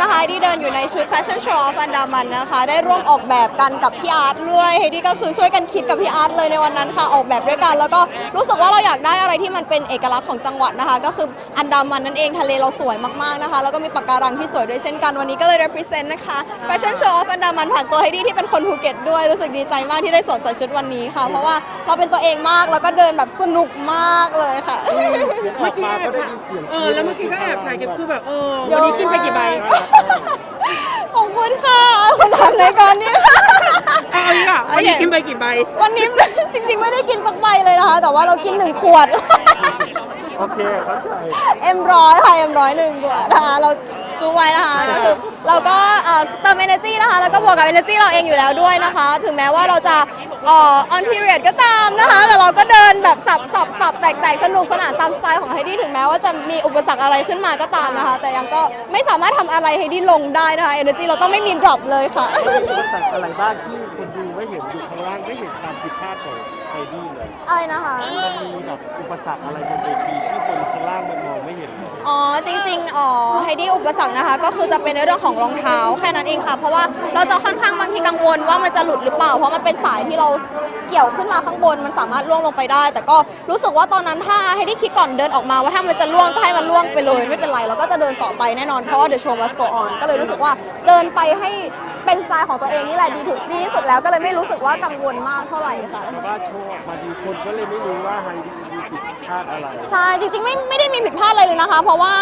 นี้นะคะที่เดินอยู่ในชุดแฟชั่นโชว์ออฟอันดามันนะคะ ได้ร่วมออกแบบกันกับพี่อาร์ตด้วยเฮดี้ก็คือช่วยกันคิดกับพี่อาร์ตเลยในวันนั้นค่ะออกแบบด้วยกัน แล้วก็รู้สึกว่าเราอยากได้อะไรที่มันเป็นเอกลักษณ์ของจังหวัดนะคะ ก็คืออันดามันนั่นเองทะเลเราสวยมากๆนะคะ แล้วก็มีปะการังที่สวยด้วยเช่นกันวันนี้ก็เลย represent นะคะแฟชั่นโชว์ออฟอันดามันผ่านตัวเฮดี้ที่เป็นคนภูเก็ตด้วยรู้สึกดีใจมากที่ได้สวมใส่ชุดวันนี้ค่ะ เพราะว่าเราเป็นตัวเองมากแล้วก็เดินแบบสนุกมากเลยค่ะ เมื่อกี้แอบถ่ายเออแล้วเมื่อกี้ก็แอบถ่ายเก็บคือแบบเออเยวันอะนี้กินไปกี่ใบ มากขอบคุณค่ะคุณทำ รายการนี้ เอาอีกอะวันนี้กินไปกี่ใบ วันนี้ จริงๆไม่ได้กินสักใบเลยนะคะ แต่ว่าเรากินหนึ่งขวด โอเคเข้าใจ เอ็มร้อยค่ะเอ็มร้อยหนึ่งขวดนะคะเราจูไว้นะคะก็คือเราก็ เอ่อเติม energy นะคะ แล้วก็บวกกับ energy เราเองอยู่แล้วด้วยนะคะ ถึงแม้ว่าเราจะเอ่อ on period ก็ตามนะคะ แต่เราก็เดินแบบสับสับสับแตกๆสนุกสนานตามสไตล์ของไฮดี้ถึงแม้ว่าจะมีอุปสรรคอะไรขึ้นมาก็ตามนะคะ แต่ยังก็ไม่สามารถทำอะไรไฮดี้ลงได้นะคะ energy เราต้องไม่มี drop เลยค่ะ อุปสรรคอะไรบ้างที่คนดูไม่เห็นอยู่ข้างล่างไม่เห็นความผิดพลาดของไฮดี้เลย อะไรนะคะ มันมีแบบอุปสรรคอะไรบนเวทีที่คนข้างล่างมันม อ๋อจริงๆอ๋อไฮดี้อุปสรรคนะคะ ก็คือจะเป็นในเรื่องของรองเท้าแค่นั้นเองค่ะ เพราะว่าเราจะค่อนข้างบางทีกังวลว่ามันจะหลุดหรือเปล่า เพราะมันเป็นสายที่เราเกี่ยวขึ้นมาข้างบนมันสามารถล่วงลงไปได้ แต่ก็รู้สึกว่าตอนนั้นถ้าไฮดี้คิดก่อนเดินออกมาว่าถ้ามันจะล่วงก็ให้มันล่วงไปเลย ไม่เป็นไรเราก็จะเดินต่อไปแน่นอนเพราะว่า the show must go on ก็เลยรู้สึกว่าเดินไปให้เป็นสไตล์ของตัวเองนี่แหละดีถูกดีที่สุดแล้วก็เลยไม่รู้สึกว่ากังวลมากเท่าไหร่ค่ะ แต่ว่าโชว์ออกมาดีคนก็เลยไม่รู้ว่าไฮดี้มีผิด พลาดอะไร ใช่จริงๆไม่ไม่ได้มีผิดพลาดอะไรเลยนะคะ เพราะว่า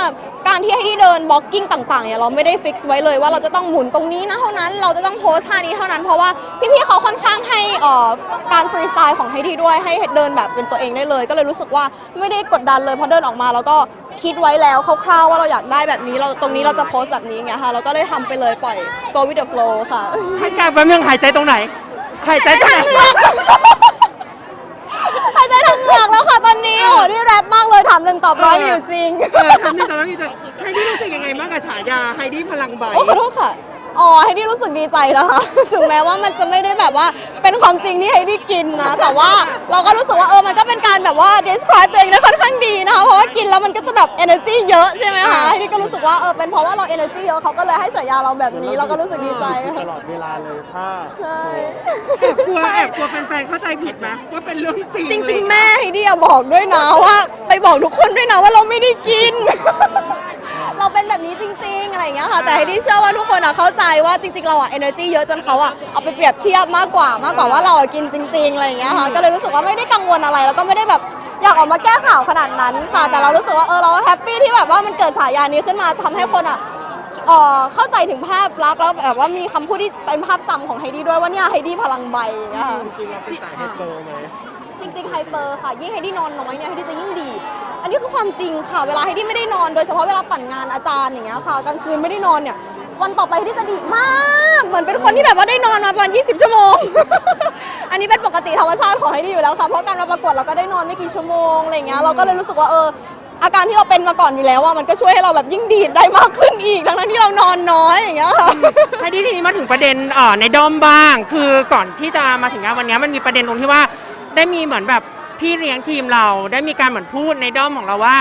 การที่ให้ที่เดินบล็อกกิ้งต่างๆเนี่ยเราไม่ได้ฟิกซ์ไว้เลยว่าเราจะต้องหมุนตรงนี้นะเท่านั้นเราจะต้องโพสท่านี้เท่านั้นเพราะว่าพี่ๆเขาค่อนข้างให้เอ่อการฟรีสไตล์ของไฮดี้ด้วยให้เดินแบบเป็นตัวเองได้เลย ก็เลยรู้สึกว่าไม่ได้กดดันเลยเพราะเดินออกมาแล้วก็คิดไว้แล้วคร่าวๆว่าเราอยากได้แบบนี้เราตรงนี้เราจะโพสต์แบบนี้ไงค่ะเราก็เลยทำไปเลยปล่อย go with the flow ค่ะให้กลางแป๊บนึงหายใจตรงไหน หายใจตรงไหนหายใจทางเหงือก แล้วค่ะตอนนี้โอ้โหนี่แรปมากเลยถามหนึ่งตอบร้อยมีอยู่จริง เออคำนี้ตอนนั้นมีใจไฮดี้รู้สึกยังไงบ้างกับฉายาไฮดี้พลังใบ โอ้ขอโทษค่ะ อ๋อไฮดี้รู้สึกดีใจนะคะ ถึงแม้ว่ามันจะไม่ได้แบบว่าเป็นความจริงที่ไฮดี้กินนะ แต่ว่าเราก็รู้สึกว่าเออมันก็เป็นการแบบว่า describe ตัวเองได้ค่อนข้างดีนะคะ เพราะว่ากินแล้วมันก็จะแบบ energy เยอะใช่ไหมคะไฮดี้ก็รู้สึกว่าเออเป็นเพราะว่าเรา energy เยอะเขาก็เลยให้ฉายาเราแบบนี้ เราก็รู้สึกดีใจตค่ะลอดเวลาเลยถ้าใช่แอบกลัวแอบกลัวแฟนๆเข้าใจผิดไหมว่าเป็นเรื่องจริงจริง ๆ แม่ไฮดี้อะบอกด้วยนะว่า ไปบอกทุกคนด้วยนะว่าเราไม่ได้กินเราเป็น แบบนี้จริงๆอะไรอย่างเงี้ยค่ะ แต่ไฮดี้เชื่อว่าทุกคนอะเข้าใจว่าจริง ๆ เราอะ energy เยอะจนเขาอะเอาไปเปรียบเทียบมากกว่ามากกว่าว่าเราอะกินจริงๆอะไรอย่างเงี้ยค่ะก็เลยรู้สึกว่าไม่ได้กังวลอะไรแล้วก็ไม่ได้แบบอยากออกมาแก้ข่าวขนาดนั้นค่ะ แต่เรารู้สึกว่าเออเราแฮปปี้ที่แบบว่ามันเกิดฉายานี้ขึ้นมาทำให้คนอะเอ่อเข้าใจถึงภาพลักษณ์แล้วแบบว่ามีคำพูดที่เป็นภาพจำของไฮดี้ด้วยว่าเนี่ยไฮดี้พลังใบอย่างเงี้ยค่ะ จริงๆเราเป็นสายเฮดเตอร์ไหม จริงๆไฮเปอร์ค่ะ ยิ่งไฮดี้นอนน้อยเนี่ยไฮดี้จะยิ่งดีดอันนี้คือความจริงค่ะ เวลาไฮดี้ไม่ได้นอนโดยเฉพาะเวลาปั่นงานอาจารย์อย่างเงี้ยค่ะกลางคืนไม่ได้นอนเนี่ย วันต่อไปไฮดี้จะดีดมาก เหมือนเป็นคนที่แบบว่าได้นอนมาประมาณ20 ชั่วโมง อันนี้เป็นปกติธรรมชาติของไฮดี้อยู่แล้วค่ะเพราะการมาประกวดเราก็ได้นอนไม่กี่ชั่วโมงอะไรอย่างเงี้ยเราก็เลยรู้สึกว่าเอออาการที่เราเป็นมาก่อนอยู่แล้วว่ามันก็ช่วยให้เราแบบยิ่งดีดได้มากขึ้นอีก ทั้งๆที่เรานอนน้อยอย่างเงี้ยค่ะไฮดี้ทีนี้มาถึงประเด็นเอ่อในด้อมบ้าง คือก่อนที่จะมาถึงงานวันนี้มันมีประเด็นตรงที่ว่า ได้มีเหมือนแบบพี่เลี้ยงทีมเรา ได้มีการเหมือนพูดในด้อมของเราว่า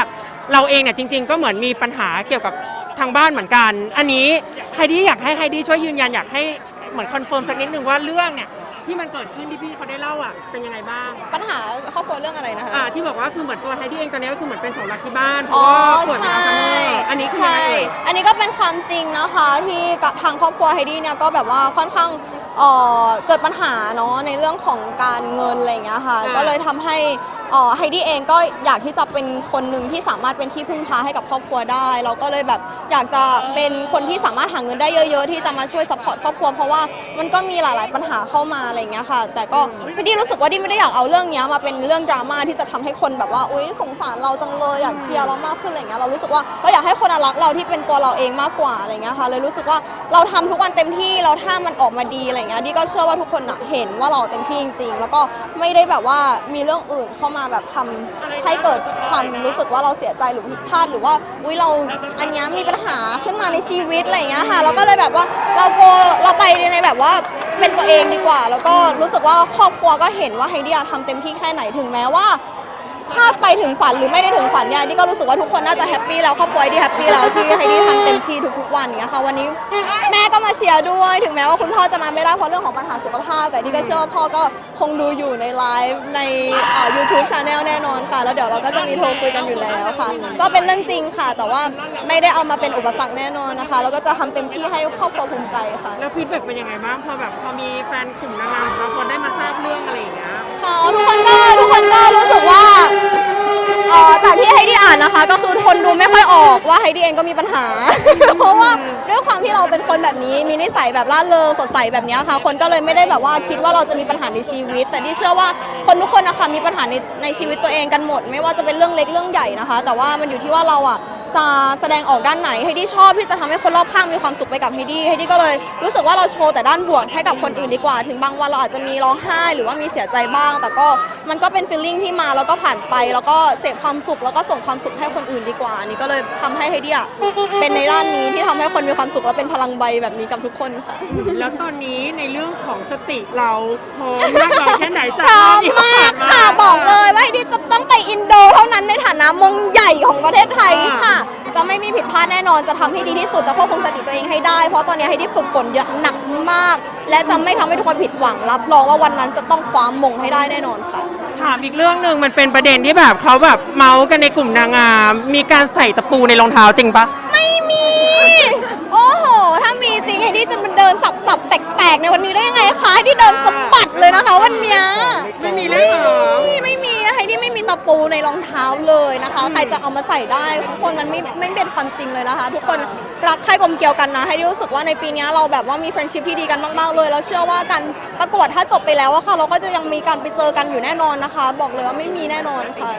เราเองเนี่ยจริง ๆ ก็เหมือนมีปัญหาเกี่ยวกับทางบ้านเหมือนกัน อันนี้ไฮดี้อยากให้ไฮดี้ช่วยยืนยันอยากให้เหมือนคอนเฟิร์มสักนิดหนึ่งว่าเรื่องเนี่ยที่มันเกิดขึ้นที่พี่เขาได้เล่าอะเป็นยังไงบ้างปัญหาครอบครัวเรื่องอะไรนะคะ อ่าที่บอกว่าคือเหมือนตัวไฮดี้เองตอนนี้ก็คือเหมือนเป็นเสาหลักที่บ้านเพอ๋ราะอว่าปวดเป็นใช่อัลไซเมอร์อันนี้คือยังใช่ไงเอ่ยอันนี้ก็เป็นความจริงนะคะที่กับทางครอบครัวไฮดี้เนี่ยก็แบบว่าค่อนข้าง เอ่อเกิดปัญหาเนาะในเรื่องของการเงินอะไรอย่างเงี้ยค่ะอ่าก็เลยทำให้เอ่อไฮดี้เองก็อยากที่จะเป็นคนหนึ่งที่สามารถเป็นที่พึ่งพาให้กับครอบครัวได้ เราก็เลยแบบอยากจะเป็นคนที่สามารถหาเงินได้เยอะ ๆ ที่จะมาช่วยซัพพอร์ตครอบครัวเพราะว่ามันก็มีหลาย ๆ ปัญหาเข้ามาอะไรอย่างเงี้ยค่ะ แต่ก็ไฮดี้รู้สึกว่าดี้ไม่ได้อยากเอาเรื่องเนี้ยมาเป็นเรื่องดราม่าที่จะทำให้คนแบบว่าอุ้ยสงสารเราจังเลยอยากเชียร์เรามากขึ้นอะไรอย่างเงี้ยเรารู้สึกว่าเราอยากให้คนอะรักเราที่เป็นตัวเราเองมากกว่าอะไรอย่างเงี้ยค่ะเลยรู้สึกว่าเราทำทุกวันเต็มที่เราถ้ามันออกมาดีอะไรเงี้ยดีก็เชื่อว่าทุกคนอะเห็นว่าเราเต็มที่จริง ๆ แล้วก็ไม่ได้แบบว่ามีเรื่องอื่นเข้ามาแบบทำให้เกิดความรู้สึกว่าเราเสียใจหรือผิดพลาดหรือว่าอุ้ยเราอันเนี้ยมีปัญหาขึ้นมาในชีวิตอะไรเงี้ยค่ะเราก็เลยแบบว่าเราโกเราไปในแบบว่าเป็นตัวเองดีกว่า แล้วก็รู้สึกว่าครอบครัวก็เห็นว่าไฮดี้อะทำเต็มที่แค่ไหนถึงแม้ว่า ไปถึงฝันหรือไม่ได้ถึงฝันเนี่ยที่ก็รู้สึกว่าทุกคนน่าจะแฮปปี้แล้วครอบครัวที่แฮปปี้แล้วที่ให้ที่ทำเต็มที่ทุกๆวันอย่างเงี้ยค่ะวันนี้แม่ก็มาเชียร์ด้วย ถึงแม้ว่าคุณพ่อจะมาไม่ได้เพราะเรื่องของปัญหาสุขภาพ แต่ที่ก็เชื่อว่าพ่อก็คงดูอยู่ในไลฟ์ในอ่า YouTube Channel แน่นอนค่ะแล้วเดี๋ยวเราก็จะมีโทรคุยกันอยู่แล้วค่ะ ก็เป็นเรื่องจริงค่ะ แต่ว่าไม่ได้เอามาเป็นอุปสรรคแน่นอนนะคะแล้วก็จะทำเต็มที่ให้ครอบครัวภูมิใจค่ะแล้วฟีดแบ็กเป็นยังไงบ้างพอแบบพอมีแฟนกลุ่มนางงามของเราพอได้มาทราบเรื่องอะไรอย่างเงี้ยค่ะทุกคนก็ทุกคนก็รู้สึกว่า เอ่อจากที่ไฮดี้อ่านนะคะ ก็คือทนดูไม่ค่อยออกว่าไฮดี้เองก็มีปัญหา เพราะว่าด้วยความที่เราเป็นคนแบบนี้มีนิสัยแบบร่าเริงสดใสแบบนี้ค่ะ คนก็เลยไม่ได้แบบว่าคิดว่าเราจะมีปัญหาในชีวิต แต่ที่เชื่อว่าคนทุกคนนะคะมีปัญหาในในชีวิตตัวเองกันหมด ไม่ว่าจะเป็นเรื่องเล็กเรื่องใหญ่นะคะ แต่ว่ามันอยู่ที่ว่าเราอะ จะแสดงออกด้านไหนไฮดี้ชอบที่จะทำให้คนรอบข้างมีความสุขไปกับไฮดี้ไฮดี้ก็เลยรู้สึกว่าเราโชว์แต่ด้านบวกให้กับคนอื่นดีกว่า ถึงบางวันเราอาจจะมีร้องไห้ หรือว่ามีเสียใจบ้าง แต่ก็มันก็เป็นฟีลลิ่งที่มาแล้วก็ผ่านไป แล้วก็เสพความสุขแล้วก็ส่งความสุขให้คนอื่นดีกว่าอันนี่ก็เลยทำให้ไฮดี้อะเป็นในด้านนี้ที่ทำให้คนมีความสุขและเป็นพลังใบแบบนี้กับทุกคนค่ะแล้วตอนนี้ในเรื่องของสติเราพร้อมมากน้อยแค่ไหนพจากร้อมที่มากผ่นค่ะบอกเลยว่าไฮดี้จะต้องไปอินโดเท่านั้นในฐานะมงใหญ่ของประเทศไทยค่ะ จะไม่มีผิดพลาดแน่นอนจะทำให้ดีที่สุดจะควบคุมสติตัวเองให้ได้ เพราะตอนนี้ไฮดี้ฝึกฝนอย่างหนักมาก และจะไม่ทำให้ทุกคนผิดหวังรับรองว่าวันนั้นจะต้องคว้ามงให้ได้แน่นอนค่ะถามอีกเรื่องหนึ่งมันเป็นประเด็นที่แบบเขาแบบเมาส์กันในกลุ่มนางงามมีการใส่ตะปูในรองเท้าจริงปะไม่มี โอ้โห ถ้ามีจริงไฮดี้จะมันเดินสับๆแตกๆในวันนี้ได้ยังไงคะไฮดี้เดินสะบัดเลยนะคะวันเนี้ยไม่มีเลยเหรอไม่ไม่ ปูในรองเท้าเลยนะคะ ใครจะเอามาใส่ได้ทุกคนมันไม่ไม่เป็นความจริงเลยนะคะ ทุกคนรักใครกลมเกลียวกันนะไฮดี้รู้สึกว่าในปีนี้เราแบบว่ามีเฟรนชิพที่ดีกันมากๆเลย แล้วเชื่อว่าการประกวดถ้าจบไปแล้วอะค่ะ เราก็จะยังมีการไปเจอกันอยู่แน่นอนนะคะ บอกเลยว่าไม่มีแน่นอนค่ะ